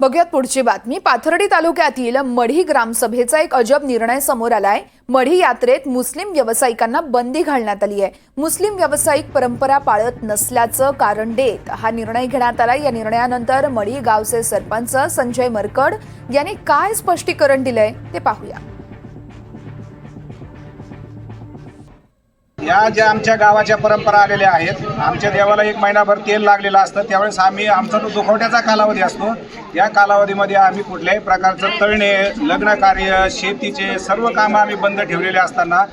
बघूयात पुढची बातमी. पाथर्डी तालुक्यातील मढी ग्रामसभेचा एक अजब निर्णय समोर आलाय. मढी यात्रेत मुस्लिम व्यावसायिकांना बंदी घालण्यात आली आहे मुस्लिम व्यावसायिक परंपरा पाळत नसल्याचं कारण देत हा निर्णय घेण्यात आला या निर्णयानंतर मढी गावचे सरपंच संजय मरकड यांनी काय स्पष्टीकरण दिलंय ते पाहूया. या ज्या आमच्या गावाच्या परंपरा आलेल्या आहेत आमच्या देवाला एक महिनाभर तेल लागलेलं असतं त्यावेळेस आम्ही आमचा तो दुखवट्याचा कालावधी असतो. या कालावधीमध्ये आम्ही कुठल्याही प्रकारचं तळणे लग्न कार्य शेतीचे सर्व कामं आम्ही बंद ठेवलेले असताना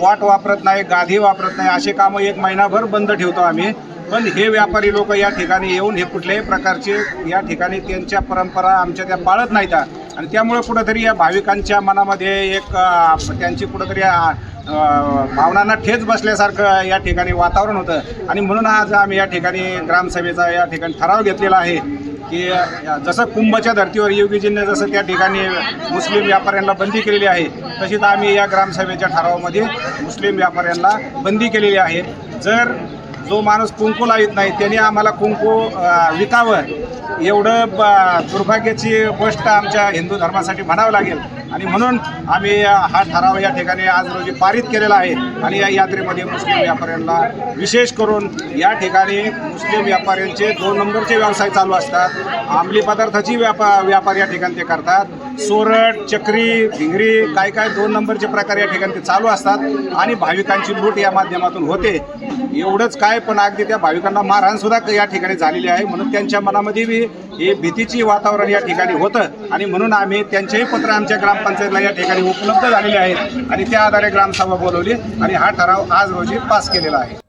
वाट वापरत नाही गाधी वापरत नाही असे कामं एक महिनाभर बंद ठेवतो आम्ही. पण हे व्यापारी लोक या ठिकाणी येऊन हे कुठल्याही प्रकारचे या ठिकाणी त्यांच्या परंपरा आमच्या त्या पाळत नाहीत. आणि त्यामुळे कुठंतरी या भाविकांच्या मनामध्ये एक त्यांची कुठंतरी भावनांना ठेच बसल्यासारखं या ठिकाणी वातावरण होतं. आणि म्हणून आज आम्ही या ठिकाणी ग्रामसभेचा या ठिकाणी ठराव घेतलेला आहे की जसं कुंभच्या धर्तीवर योगीजींनी जसं त्या ठिकाणी मुस्लिम व्यापाऱ्यांना बंदी केलेली आहे तशीच आम्ही या ग्रामसभेच्या ठरावामध्ये मुस्लिम व्यापाऱ्यांना बंदी केलेली आहे. जर जो माणूस कुंकू लावित नाही त्याने आम्हाला कुंकू विकावं एवढं ब- दुर्भाग्याची गोष्ट आमच्या हिंदू धर्मासाठी म्हणावं लागेल. आणि म्हणून आम्ही हा ठराव या ठिकाणी आज रोजी पारित केलेला आहे. आणि या यात्रेमध्ये मुस्लिम व्यापाऱ्यांना विशेष करून या ठिकाणी मुस्लिम व्यापाऱ्यांचे दोन नंबरचे व्यवसाय चालू असतात. अंमली पदार्थाची व्यापा व्यापार या ठिकाणी ते करतात. सोरट चक्री भिंगरी काय काय दोन नंबरचे प्रकार या ठिकाणी चालू असतात आणि भाविकांची लूट या माध्यमातून होते. एवढंच काय पण अगदी त्या भाविकांना मारहाणसुद्धा या ठिकाणी झालेली आहे. म्हणून त्यांच्या मनामध्ये बी हे भीतीची वातावरण या ठिकाणी होतं. आणि म्हणून आम्ही त्यांचेही पत्र आमच्या ग्रामपंचायतला या ठिकाणी उपलब्ध झालेले आहेत. आणि त्या आधारे ग्रामसभा बोलवली आणि हा ठराव आज रोजी पास केलेला आहे.